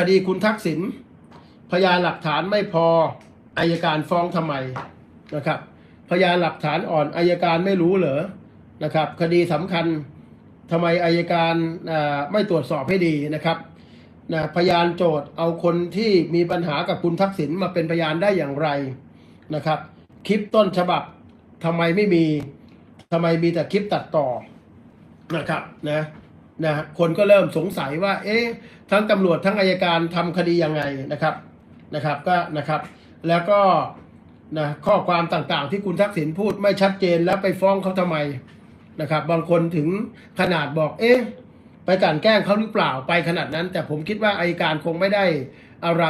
คดีคุณทักษิณพยานหลักฐานไม่พออายการฟ้องทำไมนะครับ พยานหลักฐานอ่อนอายการไม่รู้เหรอนะครับ คดีสำคัญทำไมอายการไม่ตรวจสอบให้ดีนะครับนะพยานโจทย์เอาคนที่มีปัญหากับคุณทักษิณมาเป็นพยานได้อย่างไรนะครับ คลิปต้นฉบับทำไมไม่มีทำไมมีแต่คลิปตัดต่อนะครับนะ นะคนก็เริ่มสงสัยว่า เอ๊ะทั้งตำรวจทั้งอายการทำคดียังไงนะครับนะครับก็นะครับแล้วก็นะข้อความต่างๆ ที่คุณทักษิณพูดไม่ชัดเจนแล้วไปฟ้องเขาทำไมนะครับบางคนถึงขนาดบอกเอ๊ะไปกลั่นแกล้งเขาหรือเปล่าไปขนาดนั้น แต่ผมคิดว่าอายการคงไม่ได้อะไร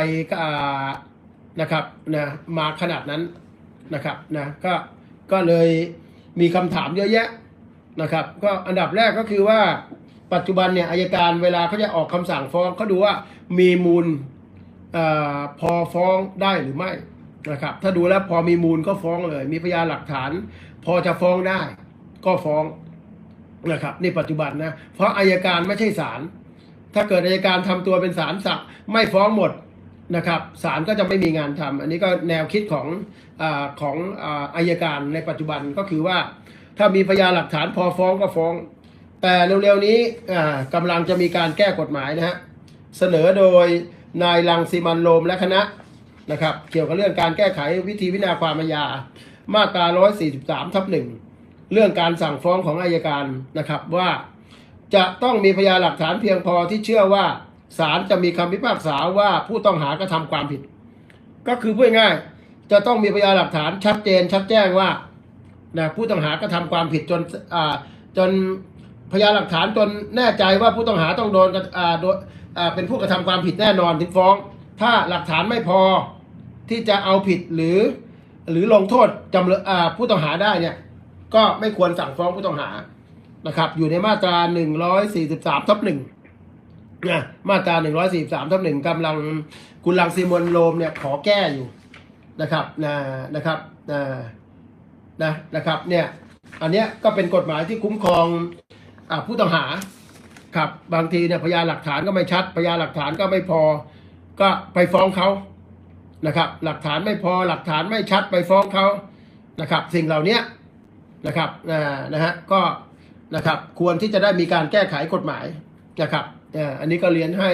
นะครับนะมาขนาดนั้นนะครับนะก็ก็เลยมีคำถามเยอะแยะนะครับ ก็อันดับแรกก็คือว่า ปัจจุบันเนี่ยอายการเวลาเขาจะออกคำสั่งฟ้องเขาดูว่ามีมูลอพอฟ้องได้หรือไม่นะครับ ถ้าดูแล้วพอมีมูลก็ฟ้องเลย มีพยานหลักฐาน พอจะฟ้องได้ก็ฟ้องนะครับนี่ปัจจุบันนะเพราะอายการไม่ใช่ศาลถ้าเกิดอายการทำตัวเป็นศาลสักไม่ฟ้องหมดนะครับศาลก็จะไม่มีงานทำอันนี้ก็แนวคิดของอของอายการในปัจจุบันก็คือว่า ถ้ามีพยานหลักฐานพอฟ้องก็ฟ้อง แต่เร็วๆนี้กำลังจะมีการแก้กฎหมายนะฮะเสนอโดยนายลังสิมันโรมและคณะนะครับ เกี่ยวกับเรื่องการแก้ไขวิธีวินาความอาญามาตรา 143 ทับหนึ่งเรื่องการสั่งฟ้องของอายการนะครับว่าจะต้องมีพยานหลักฐานเพียงพอที่เชื่อว่าศาลจะมีคำพิพากษาว่าผู้ต้องหากระทำความผิด ก็คือพูดง่ายจะต้องมีพยานหลักฐานชัดเจนชัดแจ้งว่านะผู้ต้องหากระทำความผิดจนจน พยานหลักฐานจนแน่ใจว่าผู้ต้องหาต้องโดนอ่าโดนอ่าเป็นผู้กระทำความผิดแน่นอนถึงฟ้อง ถ้าหลักฐานไม่พอที่จะเอาผิดหรือ หรือลงโทษจำเลยอ่าผู้ต้องหาได้เนี่ยก็ไม่ควรสั่งฟ้องผู้ต้องหานะครับ อยู่ในมาตรา 143ทับหนึ่งนะมาตรา 143ทับหนึ่งกำลังคุณลังซีมวนโรมเนี่ยขอแก้อยู่นะครับนะนะครับนะนะนะครับเนี่ยอันเนี้ยก็เป็นกฎหมายที่คุ้มครอง ผู้ต้องหาครับบางทีเนี่ยพยานหลักฐานก็ไม่ชัด พยานหลักฐานก็ไม่พอ ก็ไปฟ้องเขานะครับ หลักฐานไม่พอหลักฐานไม่ชัดไปฟ้องเขานะครับ สิ่งเหล่านี้นะครับนะนะฮะก็นะครับควรที่จะได้มีการแก้ไขกฎหมายนะครับอันนี้ก็เรียนให้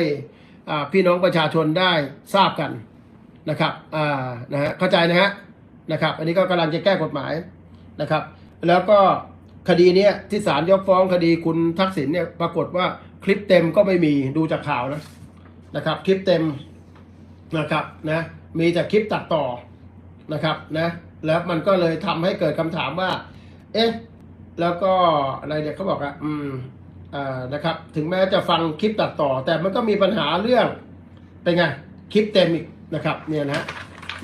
อาพี่น้องประชาชนได้ทราบกันนะครับอ่านะฮะเข้าใจนะฮะนะครับ อันนี้ก็กำลังจะแก้กฎหมายนะครับ แล้วก็ คดีเนี้ยที่ศาลยกฟ้องคดีคุณทักษิณเนี่ยปรากฏว่าคลิปเต็มก็ไม่มีดูจากข่าวนะนะครับ คลิปเต็มนะครับนะมีแต่คลิปตัดต่อนะครับนะแล้วมันก็เลยทำให้เกิดคำถามว่า เอ๊ะแล้วก็อะไรเนี่ยเขาบอกอะอืมอ่านะครับ ถึงแม้จะฟังคลิปตัดต่อ แต่มันก็มีปัญหาเรื่องเป็นไงคลิปเต็มอีกนะครับเนี่ยนะ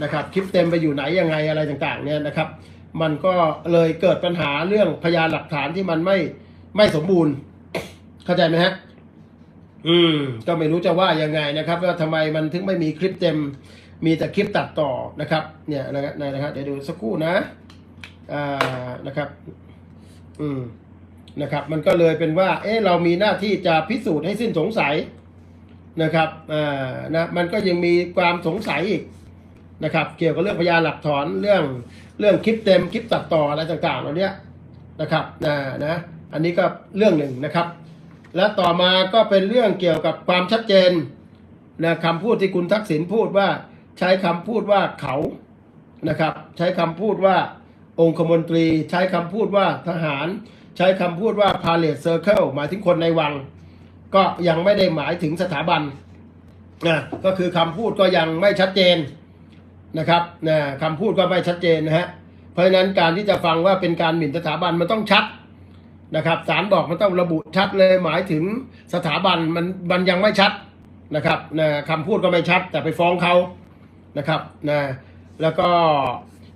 นะครับคลิปเต็มไปอยู่ไหนยังไงอะไรต่างๆเนี่ยนะครับ มันก็เลยเกิดปัญหาเรื่องพยานหลักฐานที่มันไม่ไม่สมบูรณ์ เข้าใจไหมฮะ อืม ก็ไม่รู้จะว่ายังไงนะครับว่าทำไมมันถึงไม่มีคลิปเต็ม มีแต่คลิปตัดต่อนะครับ เนี่ยนะครับนะครับเดี๋ยวดูสักครู่นะอ่านะครับ อืมนะครับ มันก็เลยเป็นว่า เอ๊ะเรามีหน้าที่จะพิสูจน์ให้สิ้นสงสัยนะครับอ่านะมันก็ยังมีความสงสัยอีกนะครับ เกี่ยวกับเรื่องพยานหลักฐานเรื่อง เรื่องคลิปเต็มคลิปตัดต่ออะไรต่างๆเหล่านี้นะครับนะนะอันนี้ก็เรื่องหนึ่งนะครับ และต่อมาก็เป็นเรื่องเกี่ยวกับความชัดเจนนะคำพูดที่คุณทักษิณพูดว่าใช้คำพูดว่าเขานะครับ ใช้คำพูดว่าองคมนตรี ใช้คำพูดว่าทหาร ใช้คำพูดว่า palace circle หมายถึงคนในวัง ก็ยังไม่ได้หมายถึงสถาบันนะก็คือคำพูดก็ยังไม่ชัดเจน นะครับนะคำพูดก็ไม่ชัดเจนนะฮะเพราะฉะนั้นการที่จะฟังว่าเป็นการหมิ่นสถาบันมันต้องชัดนะครับศาลบอกมันต้องระบุชัดเลยหมายถึงสถาบันมันมันยังไม่ชัดนะครับนะคำพูดก็ไม่ชัด แต่ไปฟ้องเขานะครับนะแล้วก็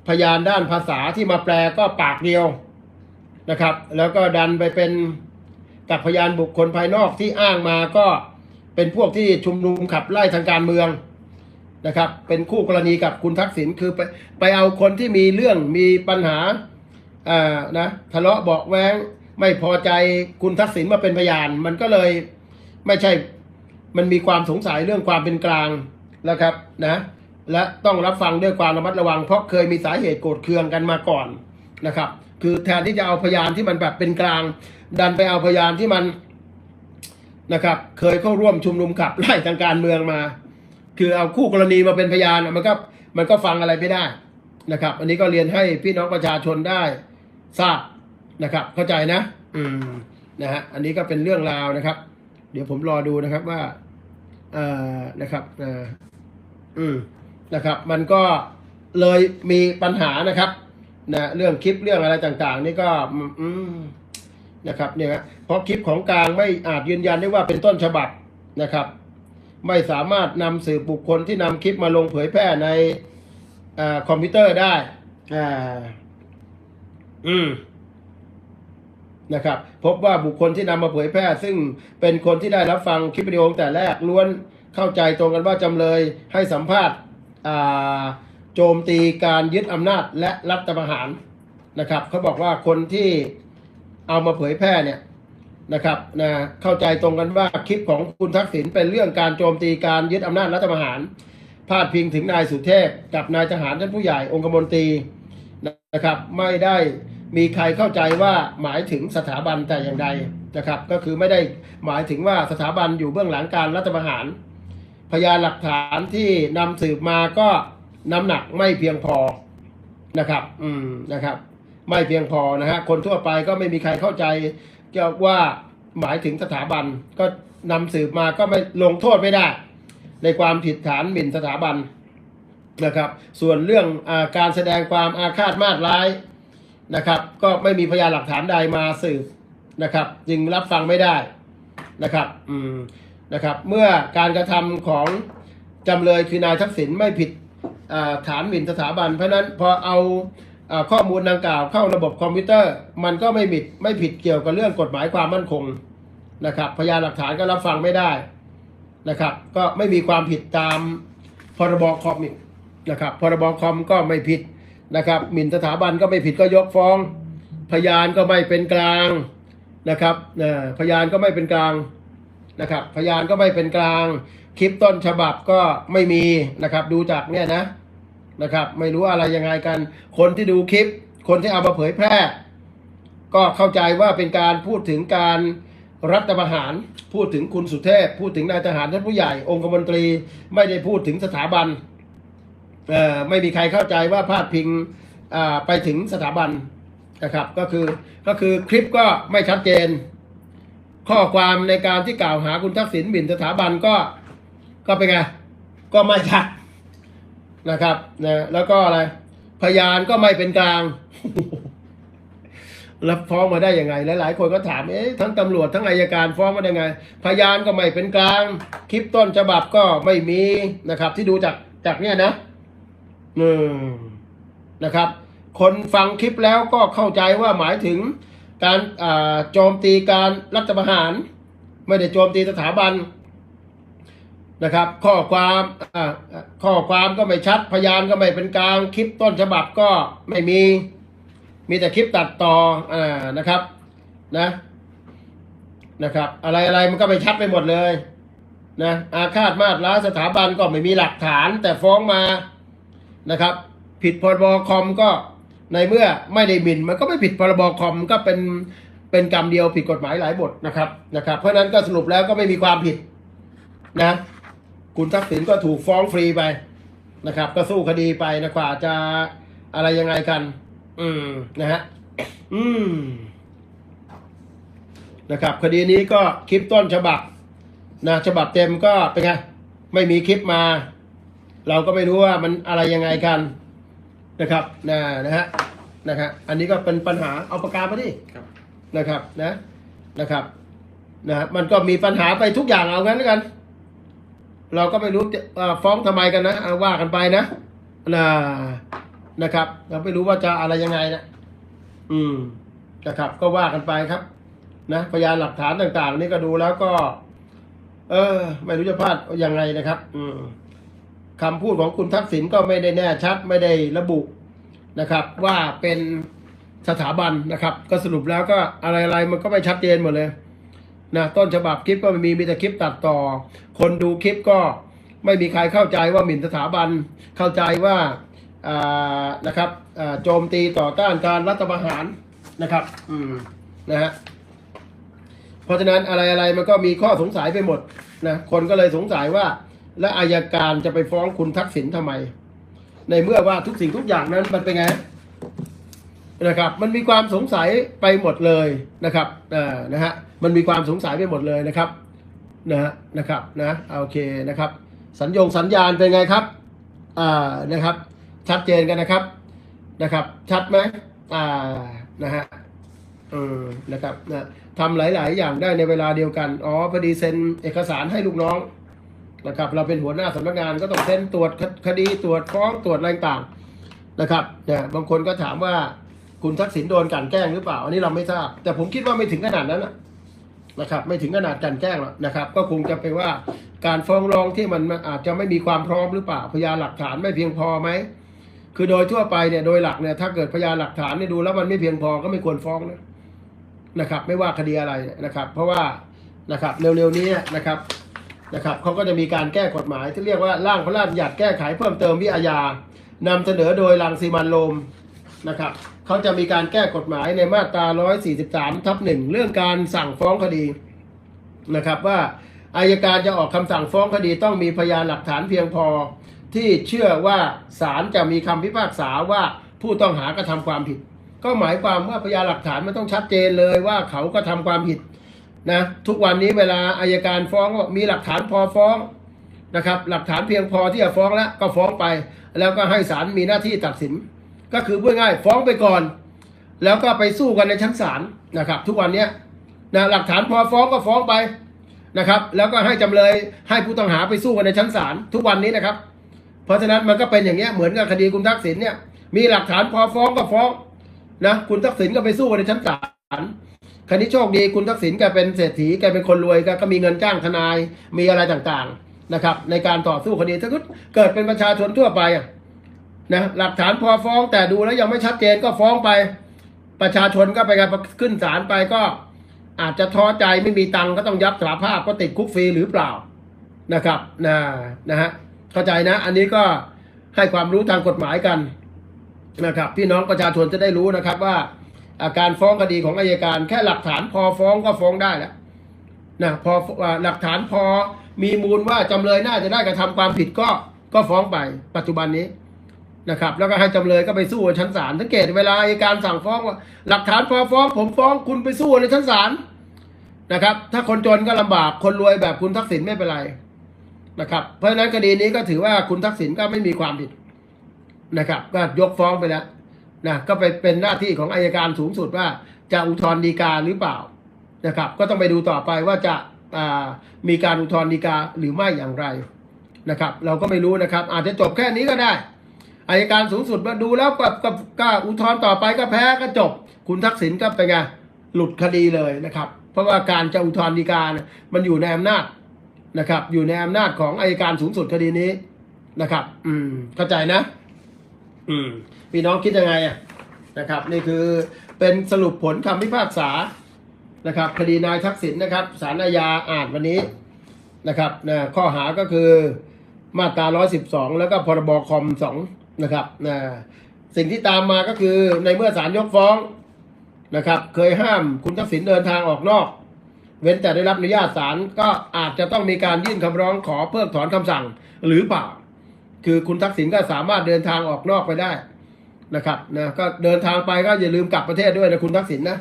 พยานด้านภาษาที่มาแปลก็ปากเดียวนะครับ แล้วก็ดันไปเป็นกับพยานบุคคลภายนอกที่อ้างมาก็เป็นพวกที่ชุมนุมขับไล่ทางการเมือง นะครับ เป็นคู่กรณีกับคุณทักษิณคือไปไปเอาคนที่มีเรื่องมีปัญหาอ่านะทะเลาะเบาแว้งไม่พอใจคุณทักษิณมาเป็นพยาน มันก็เลยไม่ใช่มันมีความสงสัยเรื่องความเป็นกลางนะครับนะและต้องรับฟังด้วยความระมัดระวัง เพราะเคยมีสาเหตุโกรธเคืองกันมาก่อนนะครับ คือแทนที่จะเอาพยานที่มันแบบเป็นกลาง ดันไปเอาพยานที่มันนะครับ เคยเข้าร่วมชุมนุมขับไล่ทางการเมืองมา คือเอาคู่กรณีมาเป็นพยานมันก็มันก็ฟังอะไรไม่ได้นะครับ อันนี้ก็เรียนให้พี่น้องประชาชนได้ทราบนะครับ เข้าใจนะ อืมนะฮะอันนี้ก็เป็นเรื่องราวนะครับ เดี๋ยวผมรอดูนะครับว่าเอ่อนะครับเอ่ออืมนะครับ มันก็เลยมีปัญหานะครับนะเรื่องคลิปเรื่องอะไรต่างๆ นี่ก็อืมนะครับเนี่ยฮะเพราะคลิปของกลางไม่อาจยืนยันได้ว่าเป็นต้นฉบับนะครับ ไม่สามารถนำสืบบุคคลที่นำคลิปมาลงเผยแพร่ในอาคอมพิวเตอร์ได้อ่าอืมนะครับ พบว่าบุคคลที่นำมาเผยแพร่ ซึ่งเป็นคนที่ได้รับฟังคลิปวิดีโอตั้งแต่แรกล้วนเข้าใจตรงกันว่าจำเลยให้สัมภาษณ์อ่าโจมตีการยึดอำนาจและรัฐประหารนะครับเขาบอกว่าคนที่เอามาเผยแพร่เนี่ย นะครับนะเข้าใจตรงกันว่าคลิปของคุณทักษิณเป็นเรื่องการโจมตีการยึดอำนาจรัฐประหาร พาดพิงถึงนายสุเทพกับนายทหารท่านผู้ใหญ่องคมนตรีนะครับไม่ได้มีใครเข้าใจว่าหมายถึงสถาบันแต่อย่างใดนะครับ ก็คือไม่ได้หมายถึงว่าสถาบันอยู่เบื้องหลังการรัฐประหาร พยานหลักฐานที่นำสืบมาก็น้ำหนักไม่เพียงพอนะครับ อืมนะครับ ไม่เพียงพอนะฮะคนทั่วไปก็ไม่มีใครเข้าใจ เกี่ยวว่าหมายถึงสถาบันก็นำสืบมาก็ไม่ลงโทษไม่ได้ ในความผิดฐานหมิ่นสถาบันนะครับ ส่วนเรื่องอาการแสดงความอาฆาตมาตร้ายนะครับ ก็ไม่มีพยานหลักฐานใดมาสืบนะครับ จึงรับฟังไม่ได้นะครับอืมนะครับเมื่อการกระทำของจำเลยคือนายทักษิณไม่ผิดฐานหมิ่นสถาบัน เพราะนั้นพอเอา ข้อมูลดังกล่าวเข้าระบบคอมพิวเตอร์ มันก็ไม่ผิดไม่ผิดเกี่ยวกับเรื่องกฎหมายความมั่นคงนะครับ พยานหลักฐานก็รับฟังไม่ได้นะครับ ก็ไม่มีความผิดตามพรบคอมนะครับพรบคอมก็ไม่ผิดนะครับหมิ่นสถาบันก็ไม่ผิดก็ยกฟ้อง พยานก็ไม่เป็นกลางนะครับเอ่พยานก็ไม่เป็นกลางนะครับ พยานก็ไม่เป็นกลาง คลิปต้นฉบับก็ไม่มีนะครับ ดูจากเนี่ยนะ นะครับ ไม่รู้อะไรยังไงกัน คนที่ดูคลิป คนที่เอามาเผยแพร่ ก็เข้าใจว่าเป็นการพูดถึงการรัฐประหาร พูดถึงคุณสุเทพ พูดถึงนายทหารท่านผู้ใหญ่องคมนตรี ไม่ได้พูดถึงสถาบันเอ่อไม่มีใครเข้าใจว่าพาดพิงอ่าไปถึงสถาบันนะครับก็คือก็คือคลิปก็ไม่ชัดเจน ข้อความในการที่กล่าวหาคุณทักษิณหมิ่นสถาบันก็ก็เป็นไงก็ไม่ชัด นะครับนะแล้วก็อะไร พยานก็ไม่เป็นกลาง รับฟ้องมาได้ยังไง หลาย ๆ คนก็ถามเอ๊ะทั้งตำรวจทั้งอายการฟ้องมาได้ไง พยานก็ไม่เป็นกลาง คลิปต้นฉบับก็ไม่มีนะครับ ที่ดูจากจากเนี่ยนะอืมนะครับ คนฟังคลิปแล้วก็เข้าใจว่าหมายถึงการโจมตีการรัฐประหาร ไม่ได้โจมตีสถาบัน นะครับ ข้อความข้อความก็ไม่ชัดพยานก็ไม่เป็นกลางคลิปต้นฉบับก็ไม่มีมีแต่คลิปตัดต่ออ่านะครับนะนะครับ อะไรอะไรมันก็ไปชัดไปหมดเลยนะอาฆาตมาตร้าสถาบันก็ไม่มีหลักฐาน แต่ฟ้องมานะครับ ผิดพรบคอมก็ในเมื่อไม่ได้มินมันก็ไม่ผิดพรบคอมก็เป็นเป็นกรรมเดียวผิดกฎหมายหลายบทนะครับนะครับ เพราะนั้นก็สรุปแล้วก็ไม่มีความผิดนะ คุณทักษิณก็ถูกฟ้องฟรีไปนะครับ ก็สู้คดีไปนะกว่าจะอะไรยังไงกัน อืมนะฮะอืมนะครับ คดีนี้ก็คลิปต้นฉบับนะฉบับเต็มก็เป็นไงไม่มีคลิปมา เราก็ไม่รู้ว่ามันอะไรยังไงกันนะครับนะนะฮะนะครับอันนี้ก็เป็นปัญหาเอาปากกามาดิครับนะครับนะนะครับนะฮะมันก็มีปัญหาไปทุกอย่างเอางั้นแล้วกัน เราก็ไม่รู้จะฟ้องทำไมกันนะว่ากันไปนะนะนะครับ เราไม่รู้ว่าจะอะไรยังไงนะอืมนะครับ ก็ว่ากันไปครับ นะพยานหลักฐานต่าง ๆ นี่ก็ดูแล้วก็ เออ ไม่รู้จะพลาดยังไงนะครับ อืมคำพูดของคุณทักษิณก็ไม่ได้แน่ชัด ไม่ได้ระบุนะครับ ว่าเป็นสถาบันนะครับ ก็สรุปแล้วก็อะไรๆมันก็ไม่ชัดเจนหมดเลย นะต้นฉบับคลิปก็ไม่มีมีแต่คลิปตัดต่อ คนดูคลิปก็ไม่มีใครเข้าใจว่าหมิ่นสถาบันเข้าใจว่านะครับโจมตีต่อต้านการรัฐประหารนะครับ อืมนะฮะเพราะฉะนั้นอะไรอะไรมันก็มีข้อสงสัยไปหมดนะคนก็เลยสงสัยว่า และอายการจะไปฟ้องคุณทักษิณทำไม ในเมื่อว่าทุกสิ่งทุกอย่างนั้นมันเป็นไงนะครับ มันมีความสงสัยไปหมดเลยนะครับอ่านะฮะ มันมีความสงสัยไปหมดเลยนะครับนะฮะนะครับนะโอเคนะครับ สัญญงสัญญาณเป็นไงครับอ่านะครับ ชัดเจนกันนะครับนะครับ ชัดไหมอ่านะฮะเออนะครับนะทำหลาย ๆ อย่างได้ในเวลาเดียวกันอ๋อพอดีเซ็นเอกสารให้ลูกน้องนะครับ เราเป็นหัวหน้าสำนักงานก็ต้องเซ็นตรวจคดีตรวจฟ้องตรวจอะไรต่างนะครับเนี่ยบางคนก็ถามว่าคุณทักษิณโดนกันแกล้งหรือเปล่า อันนี้เราไม่ทราบ แต่ผมคิดว่าไม่ถึงขนาดนั้นนะ นะครับไม่ถึงขนาดกลันแกล้งหรอกนะครับ ก็คงจะเป็นว่าการฟ้องร้องที่มันอาจจะไม่มีความพร้อมหรือเปล่าพยานหลักฐานไม่เพียงพอไหมคือโดยทั่วไปเนี่ยโดยหลักเนี่ยถ้าเกิดพยานหลักฐานเนี่ยดูแล้วมันไม่เพียงพอก็ไม่ควรฟ้องนะนะครับ ไม่ว่าคดีอะไรนะครับ เพราะว่านะครับเร็วๆนี้นะครับนะครับเขาก็จะมีการแก้กฎหมาย ที่เรียกว่าร่างพระราชบัญญัติแก้ไขเพิ่มเติมวิอาญานำเสนอโดยรังสีมันโรมนะครับ เขาจะมีการแก้กฎหมายในมาตรา 143 ทับหนึ่งเรื่องการสั่งฟ้องคดีนะครับว่าอายการจะออกคำสั่งฟ้องคดีต้องมีพยานหลักฐานเพียงพอ ที่เชื่อว่าศาลจะมีคำพิพากษาว่าผู้ต้องหากระทำความผิด ก็หมายความว่าพยานหลักฐานมันต้องชัดเจนเลยว่าเขาก็ทำความผิดนะทุกวันนี้เวลาอายการฟ้องมีหลักฐานพอฟ้องนะครับหลักฐานเพียงพอที่จะฟ้องแล้วก็ฟ้องไป แล้วก็ให้ศาลมีหน้าที่ตัดสิน ก็คือพูดง่ายฟ้องไปก่อน แล้วก็ไปสู้กันในชั้นศาลนะครับ ทุกวันเนี้ยนะหลักฐานพอฟ้องก็ฟ้องไปนะครับ แล้วก็ให้จำเลยให้ผู้ต้องหาไปสู้กันในชั้นศาลทุกวันนี้นะครับ เพราะฉะนั้นมันก็เป็นอย่างเงี้ยเหมือนกับคดีคุณทักษิณเนี่ยมีหลักฐานพอฟ้องก็ฟ้องนะคุณทักษิณก็ไปสู้กันในชั้นศาลคดีโชคดีคุณทักษิณแกเป็นเศรษฐีแกเป็นคนรวยแกก็มีเงินจ้างทนายมีอะไรต่างๆนะครับ ในการต่อสู้คดีถ้าเกิดเป็นประชาชนทั่วไปอะ นะหลักฐานพอฟ้องแต่ดูแล้วยังไม่ชัดเจนก็ฟ้องไป ประชาชนก็ไปกันขึ้นศาลไปก็อาจจะท้อใจไม่มีตังค์ก็ต้องยับสารภาพก็ติดคุกฟรีหรือเปล่านะครับนะนะฮะเข้าใจนะ อันนี้ก็ให้ความรู้ทางกฎหมายกันนะครับ พี่น้องประชาชนจะได้รู้นะครับว่าอาการฟ้องคดีของอายการแค่หลักฐานพอฟ้องก็ฟ้องได้แล้วนะพอหลักฐานพอมีมูลว่าจำเลยน่าจะได้กระทำความผิดก็ก็ฟ้องไปปัจจุบันนี้ นะครับ แล้วก็ให้จำเลยก็ไปสู้ในชั้นศาลสังเกตเวลาอายการสั่งฟ้องว่า หลักฐานพอฟ้อง ผมฟ้องคุณไปสู้ในชั้นศาลนะครับ ถ้าคนจนก็ลำบากคนรวยแบบคุณทักษิณไม่เป็นไรนะครับ เพราะฉะนั้นคดีนี้ก็ถือว่าคุณทักษิณก็ไม่มีความผิดนะครับ ก็ยกฟ้องไปแล้วนะก็ไปเป็นหน้าที่ของอายการสูงสุดว่าจะอุทธรณ์ฎีกาหรือเปล่านะครับ ก็ต้องไปดูต่อไปว่าจะามีการอุทธรณ์ฎีกาหรือไม่อย่างไรนะครับ เราก็ไม่รู้นะครับ อาจจะจบแค่นี้ก็ได้ อายการสูงสุดมาดูแล้วก็ก็ก็อุทธรณ์ต่อไปก็แพ้ก็จบ คุณทักษิณก็เป็นไงหลุดคดีเลยนะครับ เพราะว่าการจะอุทธรณ์ฎีกาเนี่ยมันอยู่ในอำนาจนะครับ อยู่ในอำนาจของอายการสูงสุดคดีนี้นะครับ อืม เข้าใจนะ อืมพี่น้องคิดยังไงอะนะครับ นี่คือเป็นสรุปผลคำพิพากษานะครับ คดีนายทักษิณนะครับศาลอาญาอ่านวันนี้นะครับนะข้อหาก็คือมาตรา 112 แล้วก็พรบคอม 2 นะครับนะสิ่งที่ตามมาก็คือในเมื่อศาลยกฟ้องนะครับ เคยห้ามคุณทักษิณเดินทางออกนอก เว้นแต่ได้รับอนุญาตศาลก็อาจจะต้องมีการยื่นคำร้องขอเพิกถอนคำสั่งหรือเปล่า คือคุณทักษิณก็สามารถเดินทางออกนอกไปได้นะครับนะก็เดินทางไปก็อย่าลืมกลับประเทศด้วยนะคุณทักษิณนะ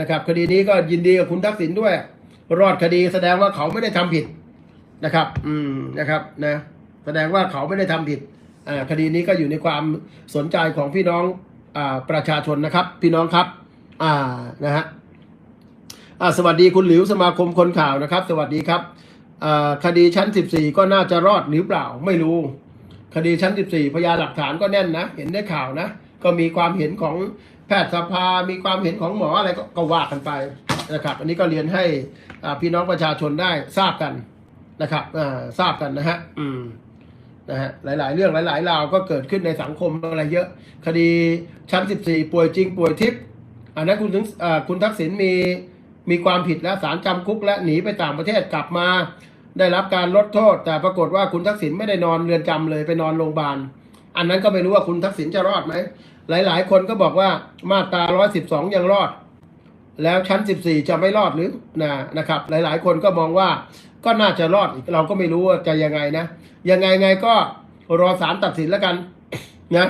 นะครับ คดีนี้ก็ยินดีกับคุณทักษิณด้วย รอดคดีแสดงว่าเขาไม่ได้ทำผิดนะครับ อืมนะครับนะแสดงว่าเขาไม่ได้ทำผิด คดีนี้ก็อยู่ในความสนใจของพี่น้องอประชาชนนะครับ พี่น้องครับนะฮะสวัสดีคุณหลิวสมาคมคนข่าวนะครับ สวัสดีครับคดีชั้น 14 ก็น่าจะรอดหรือเปล่าไม่รู้ คดีชั้น 14 พยานหลักฐานก็แน่นนะ เห็นได้ข่าวนะ ก็มีความเห็นของแพทยสภา มีความเห็นของหมออะไรก็ว่ากันไปนะครับอันนี้ก็เรียนให้พี่น้องประชาชนได้ทราบกันนะครับทราบกันนะฮะอืม นะฮะหลาย ๆ เรื่องหลายๆราวก็เกิดขึ้นในสังคมอะไรเยอะ คดีชั้น 14 ป่วยจริงป่วยทิพย์อันนั้นคุณถึงคุณทักษิณมีมีความผิดแล้วศาลจำคุกและหนีไปต่างประเทศกลับมา ได้รับการลดโทษ แต่ปรากฏว่าคุณทักษิณไม่ได้นอนเรือนจำเลยไปนอนโรงพยาบาลอันนั้นก็ไม่รู้ว่าคุณทักษิณจะรอดไหมหลาย ๆ คนก็บอกว่ามาตรา 112 ยังรอด แล้วชั้น 14 จะไม่รอดหรือนะนะครับ หลาย ๆ คนก็มองว่า ก็น่าจะรอดอีกเราก็ไม่รู้ว่าจะยังไงนะ ยังไงไงก็รอศาลตัดสินแล้วกันนะ